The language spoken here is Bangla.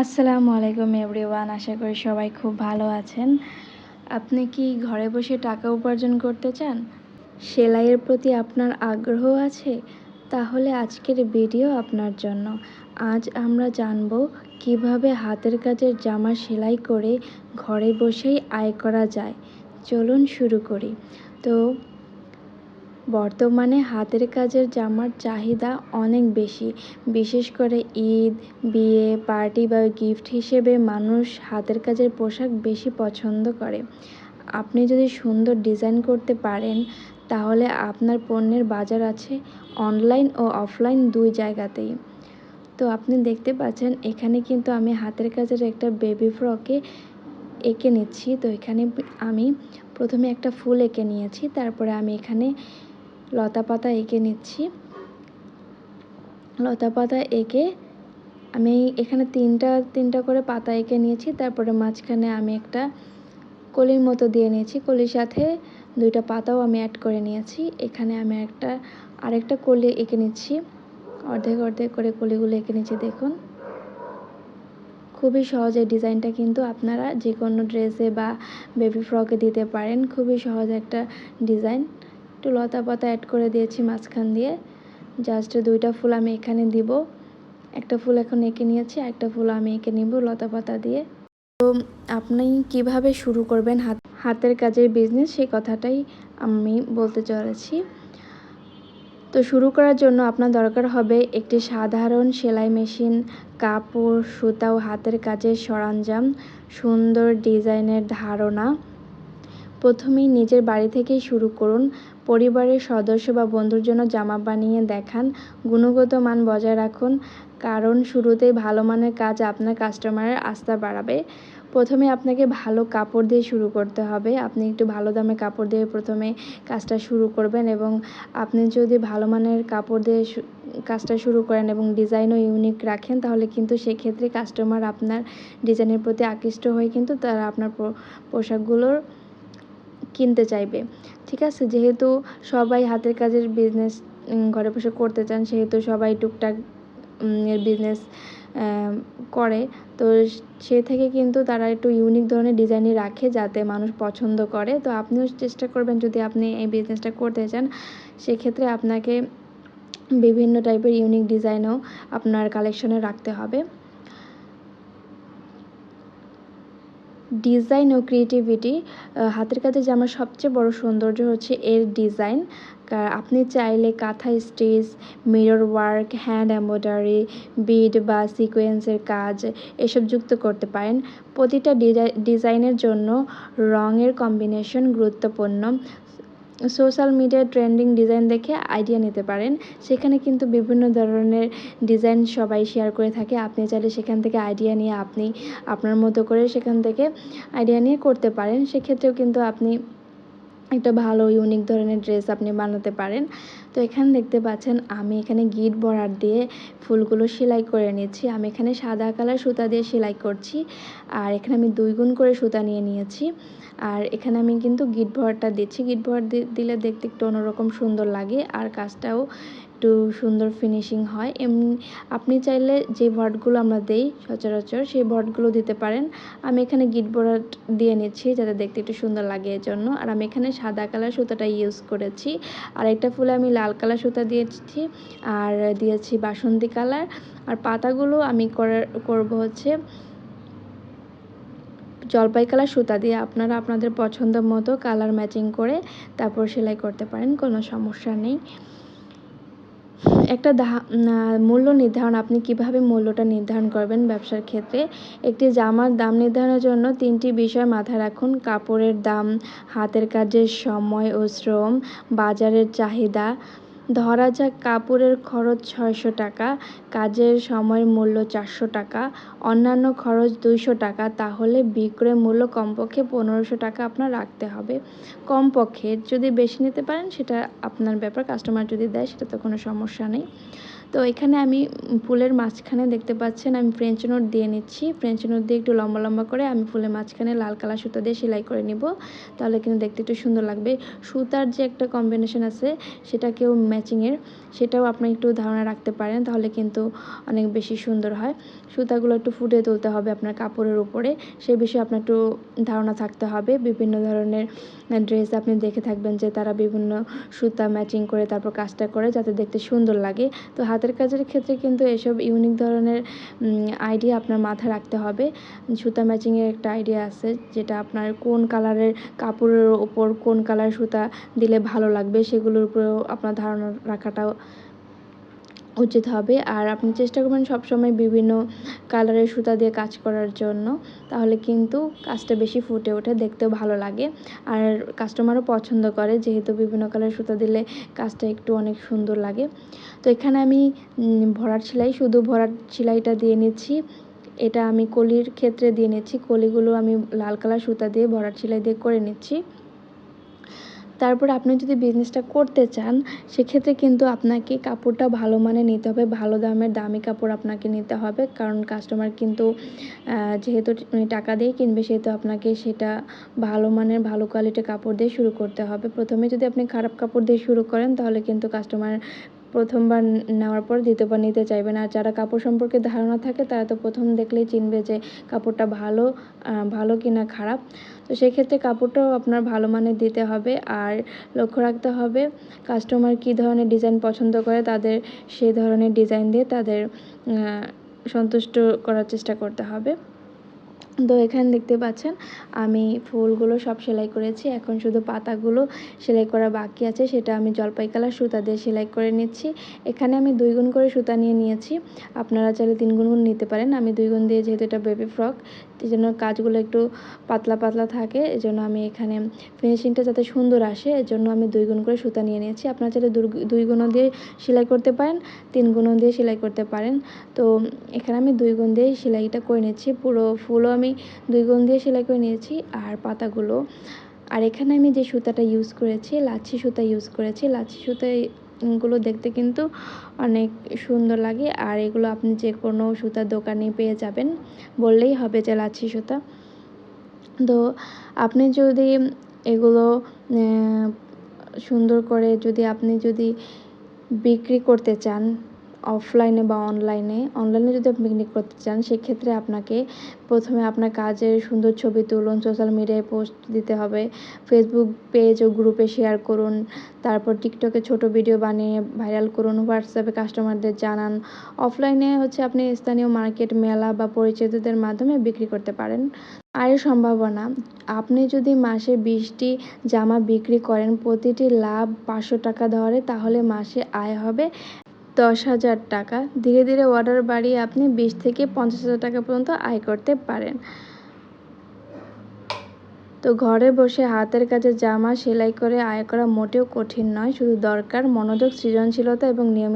আসসালামু আলাইকুম এভরিওয়ান, আশা করি সবাই খুব ভালো আছেন। আপনি কি ঘরে বসে টাকা উপার্জন করতে চান? সেলাইয়ের প্রতি আপনার আগ্রহ আছে? তাহলে আজকের ভিডিও আপনার জন্য। আজ আমরা জানব কীভাবে হাতের কাজের জামা সেলাই করে ঘরে বসেই আয় করা যায়। চলুন শুরু করি। তো বর্তমানে হাতের কাজের জামার চাহিদা অনেক বেশি। বিশেষ করে ঈদ, বিয়ে, পার্টি বা গিফট হিসেবে মানুষ হাতের কাজের পোশাক বেশি পছন্দ করে। আপনি যদি সুন্দর ডিজাইন করতে পারেন, তাহলে আপনার পণ্যের বাজার আছে অনলাইন ও অফলাইন দুই জায়গাতেই। তো আপনি দেখতে পাচ্ছেন, এখানে কিন্তু আমি হাতের কাজের একটা বেবি ফ্রকে এঁকে নিচ্ছি। তো এখানে আমি প্রথমে একটা ফুল এঁকে নিয়েছি, তারপরে আমি এখানে লতা পাতা এঁকে নিচ্ছি। লতা পাতা এঁকে আমি এখানে তিনটা তিনটা করে পাতা এঁকে নিয়েছি। তারপরে মাঝখানে আমি একটা কলির মতো দিয়ে নিয়েছি। কলির সাথে দুইটা পাতাও আমি অ্যাড করে নিয়েছি। এখানে আমি একটা, আরেকটা কলি এঁকে নিচ্ছি। অর্ধেক অর্ধেক করে কলিগুলো এঁকে নিচ্ছি, দেখুন। খুবই সহজ এই ডিজাইনটা কিন্তু আপনারা যে কোনো ড্রেসে বা বেবি ফ্রকে দিতে পারেন। খুবই সহজ একটা ডিজাইন। একটু লতা পাতা অ্যাড করে দিয়েছি মাঝখান দিয়ে। জাস্ট দুইটা ফুল আমি এখানে দিব। একটা ফুল এখন এঁকে নিয়েছি একটা ফুল আমি এঁকে নিব লতা পাতা দিয়ে। তো আপনি কীভাবে শুরু করবেন হাত হাতের কাজের বিজনেস সেই কথাটাই আমি বলতে চলেছি। তো শুরু করার জন্য আপনার দরকার হবে একটি সাধারণ সেলাই মেশিন কাপড়, সুতা ও হাতের কাজের সরঞ্জাম, সুন্দর ডিজাইনের ধারণা। প্রথমেই নিজের বাড়ি থেকেই শুরু করুন। পরিবারের সদস্য বা বন্ধুর জন্য জামা বানিয়ে দেখান, গুণগত মান বজায় রাখুন, কারণ শুরুতেই ভালো মানের কাজ আপনার কাস্টমারের আস্থা বাড়াবে। প্রথমে আপনাকে ভালো কাপড় দিয়ে শুরু করতে হবে। আপনি একটু ভালো দামে কাপড় দিয়ে প্রথমে কাজটা শুরু করবেন এবং আপনি যদি ভালো মানের কাপড় দিয়ে কাজটা শুরু করেন এবং ডিজাইনও ইউনিক রাখেন, তাহলে কিন্তু সেক্ষেত্রে কাস্টমার আপনার ডিজাইনের প্রতি আকৃষ্ট হয়ে কিন্তু তারা আপনার পোশাকগুলোর কিনতে চাইবে। ঠিক আছে? যেহেতু সবাই হাতের কাজের বিজনেস ঘরে বসে করতে চান, সেহেতু সবাই টুকটাক বিজনেস করে। তো সে থেকে কিন্তু তারা একটু ইউনিক ধরনের ডিজাইনই রাখে যাতে মানুষ পছন্দ করে। তো আপনিও চেষ্টা করবেন যদি আপনি এই বিজনেসটা করতে চান, সেক্ষেত্রে আপনাকে বিভিন্ন টাইপের ইউনিক ডিজাইনও আপনার কালেকশনে রাখতে হবে। ডিজাইন ও ক্রিয়েটিভিটি হাতের কাজে জামার সবচেয়ে বড় সৌন্দর্য হচ্ছে এর ডিজাইন। আপনি চাইলে kantha stitch, mirror work, hand embroidery bead বা সিকোয়েন্সের কাজ এসব যুক্ত করতে পারেন। প্রতিটা ডিজাইনের জন্য রঙের কম্বিনেশন গুরুত্বপূর্ণ। সোশ্যাল মিডিয়ায় ট্রেন্ডিং ডিজাইন দেখে আইডিয়া নিতে পারেন। সেখানে কিন্তু বিভিন্ন ধরনের ডিজাইন সবাই শেয়ার করে থাকে। আপনি চাইলে সেখান থেকে আইডিয়া নিয়ে আপনি আপনার মতো করে সেখান থেকে আইডিয়া নিয়ে করতে পারেন। সেক্ষেত্রেও কিন্তু আপনি একটা ভালো ইউনিক ধরনের ড্রেস আপনি বানাতে পারেন। তো এখানে দেখতে পাচ্ছেন, আমি এখানে গিট বর্ডার দিয়ে ফুলগুলো সেলাই করে নিয়েছি। আমি এখানে সাদা কালার সুতা দিয়ে সেলাই করছি আর এখানে আমি দুই গুণ করে সুতা নিয়ে নিয়েছি। আর এখানে আমি কিন্তু গিট ভরটা দিচ্ছি। গিট ভর দিলে দেখতে একটু অন্যরকম সুন্দর লাগে আর কাজটাও একটু সুন্দর ফিনিশিং হয়। এমনি আপনি চাইলে যে ভটগুলো আমরা দেই সচরাচর সেই ভটগুলো দিতে পারেন। আমি এখানে গিট ভরাট দিয়ে নিচ্ছি যাতে দেখতে একটু সুন্দর লাগে এর জন্য আর আমি এখানে সাদা কালার সুতাটা ইউজ করেছি। আর একটা ফুলে আমি লাল কালার সুতা দিয়েছি। আর দিয়েছি বাসন্তী কালার। আর পাতাগুলো আমি করব হচ্ছে জলপাই কালার সুতা দিয়ে আপনারা আপনাদের পছন্দ মতো কালার ম্যাচিং করে তারপর সেলাই করতে পারেন, কোনো সমস্যা নেই। একটা মূল্য নির্ধারণ, আপনি কীভাবে মূল্যটা নির্ধারণ করবেন ব্যবসার ক্ষেত্রে? একটি জামার দাম নির্ধারণের জন্য তিনটি বিষয় মাথায় রাখুন। কাপড়ের দাম, হাতের কাজের সময় ও শ্রম, বাজারের চাহিদা ধরা যাক কাপড়ের খরচ ছয়শো টাকা, কাজের সময়ের মূল্য চারশো টাকা, অন্যান্য খরচ দুইশো টাকা, তাহলে বিক্রয় মূল্য কমপক্ষে পনেরোশো টাকা আপনার রাখতে হবে। কমপক্ষে যদি বেশি নিতে পারেন, সেটা আপনার ব্যাপার কাস্টমার যদি দেয় সেটা তো কোনো সমস্যা নেই। তো এখানে আমি ফুলের মাঝখানে দেখতে পাচ্ছেন আমি ফ্রেঞ্চ নোট দিয়ে নিচ্ছি। ফ্রেঞ্চ নোট দিয়ে একটু লম্বা লম্বা করে আমি ফুলের মাঝখানে লাল কালার সুতো দিয়ে সেলাই করে নিব। তাহলে কিন্তু দেখতে একটু সুন্দর লাগবে। সুতার যে একটা কম্বিনেশন আছে সেটাকেও ম্যাচিংয়ের সেটাও আপনি একটু ধারণা রাখতে পারেন তাহলে কিন্তু অনেক বেশি সুন্দর হয়। সুতাগুলো একটু ফুটিয়ে তুলতে হবে আপনার কাপড়ের উপরে সেই বিষয়ে আপনার একটু ধারণা থাকতে হবে। বিভিন্ন ধরনের ড্রেস আপনি দেখে থাকবেন যে তারা বিভিন্ন সুতা ম্যাচিং করে তারপর কাজটা করে যাতে দেখতে সুন্দর লাগে। তো হাতের কাজের ক্ষেত্রে কিন্তু এসব ইউনিক ধরনের আইডিয়া আপনার মাথায় রাখতে হবে। সুতা ম্যাচিংয়ের একটা আইডিয়া আছে, যেটা আপনার কোন কালারের কাপড়ের ওপর কোন কালার সুতা দিলে ভালো লাগবে, সেগুলোর উপরেও আপনার ধারণা রাখাটাও উচিত হবে। আর আপনি চেষ্টা করবেন সবসময় বিভিন্ন কালারের সুতা দিয়ে কাজ করার জন্য। তাহলে কিন্তু কাজটা বেশি ফুটে ওঠে, দেখতেও ভালো লাগে। আর কাস্টমারও পছন্দ করে, যেহেতু বিভিন্ন কালারের সুতা দিলে কাজটা একটু অনেক সুন্দর লাগে। তো এখানে আমি ভরাট সেলাই, শুধু ভরাট সেলাইটা দিয়ে নিচ্ছি। এটা আমি কলির ক্ষেত্রে দিয়ে নিচ্ছি। কলিগুলো আমি লাল কালার সুতা দিয়ে ভরাট সেলাই দিয়ে করে নিচ্ছি। তারপর আপনি যদি বিজনেসটা করতে চান, সেক্ষেত্রে কিন্তু আপনাকে কাপড়টা ভালো মানের নিতে হবে। ভালো দামের দামি কাপড় আপনাকে নিতে হবে। কারণ কাস্টমার কিন্তু যেহেতু টাকা দিয়ে কিনবে, সেহেতু আপনাকে সেটা ভালো মানের, ভালো কোয়ালিটির কাপড় দিয়ে শুরু করতে হবে। প্রথমে যদি আপনি খারাপ কাপড় দিয়ে শুরু করেন, তাহলে কিন্তু কাস্টমার প্রথমবার নেওয়ার পর দ্বিতীয়বার নিতে চাইবে না। আর যারা কাপড় সম্পর্কে ধারণা থাকে, তারা তো প্রথম দেখলেই চিনবে যে কাপড়টা ভালো ভালো কি না খারাপ। তো সেক্ষেত্রে কাপড়টাও আপনার ভালো মানের দিতে হবে। আর লক্ষ্য রাখতে হবে কাস্টমার কী ধরনের ডিজাইন পছন্দ করে, তাদের সেই ধরনের ডিজাইন দিয়ে তাদের সন্তুষ্ট করার চেষ্টা করতে হবে। তো এখানে দেখতে পাচ্ছেন, আমি ফুলগুলো সব সেলাই করেছি। এখন শুধু পাতাগুলো সেলাই করা বাকি আছে। সেটা আমি জলপাই কালার সুতা দিয়ে সেলাই করে নিচ্ছি। এখানে আমি দুই গুণ করে সুতা নিয়ে নিয়েছি। আপনারা চাইলে তিন গুণ গুণ নিতে পারেন। আমি দুই গুণ দিয়ে যেহেতু এটা বেবি ফ্রক এই জন্য কাজগুলো একটু পাতলা পাতলা থাকে। এই জন্য আমি এখানে ফিনিশিংটা যাতে সুন্দর আসে এর জন্য আমি দুই গুণ করে সুতা নিয়ে নিয়েছি। আপনারা চাইলে দুই গুণও দিয়ে সেলাই করতে পারেন, তিন গুণও দিয়ে সেলাই করতে পারেন। তো এখানে আমি দুই গুণ দিয়ে সেলাইটা করে নিচ্ছি। পুরো ফুলও আমি দুই গুণ দিয়ে সেলাই করে নিয়েছি আর পাতাগুলো। আর এখানে আমি যে সুতাটা ইউজ করেছি, লাচ্ছি সুতা ইউজ করেছি, লাচ্ছি সুতায়গুলো দেখতে কিন্তু অনেক সুন্দর লাগে। আর এগুলো আপনি যে কোনো সুতার দোকানে পেয়ে যাবেন, বললেই হবে যে লাচ্ছি সুতা। তো আপনি যদি এগুলো সুন্দর করে যদি আপনি যদি বিক্রি করতে চান অফলাইনে বা অনলাইনে অনলাইনে যদি আপনি পিকনিক করতে চান, সেক্ষেত্রে আপনাকে প্রথমে আপনার কাজের সুন্দর ছবি তুলুন সোশ্যাল মিডিয়ায় পোস্ট দিতে হবে ফেসবুক পেজ ও গ্রুপে শেয়ার করুন, তারপর টিকটকে ছোট ভিডিও বানিয়ে ভাইরাল করুন হোয়াটসঅ্যাপে কাস্টমারদের জানান। অফলাইনে হচ্ছে আপনি স্থানীয় মার্কেট মেলা বা পরিচিতদের মাধ্যমে বিক্রি করতে পারেন। আয়ের সম্ভাবনা, আপনি যদি মাসে বিশটি জামা বিক্রি করেন, প্রতিটি লাভ পাঁচশো টাকা ধরে, তাহলে মাসে আয় হবে দশ হাজার টাকা। ধীরে ধীরে অর্ডার বাড়িয়ে আপনি বিশ থেকে পঞ্চাশ হাজার টাকা পর্যন্ত আয় করতে পারেন। তো ঘরে বসে হাতের কাজে জামা সেলাই করে আয় করা মোটেও কঠিন নয়, শুধু দরকার মনোযোগ, সৃজনশীলতা এবং নিয়মিত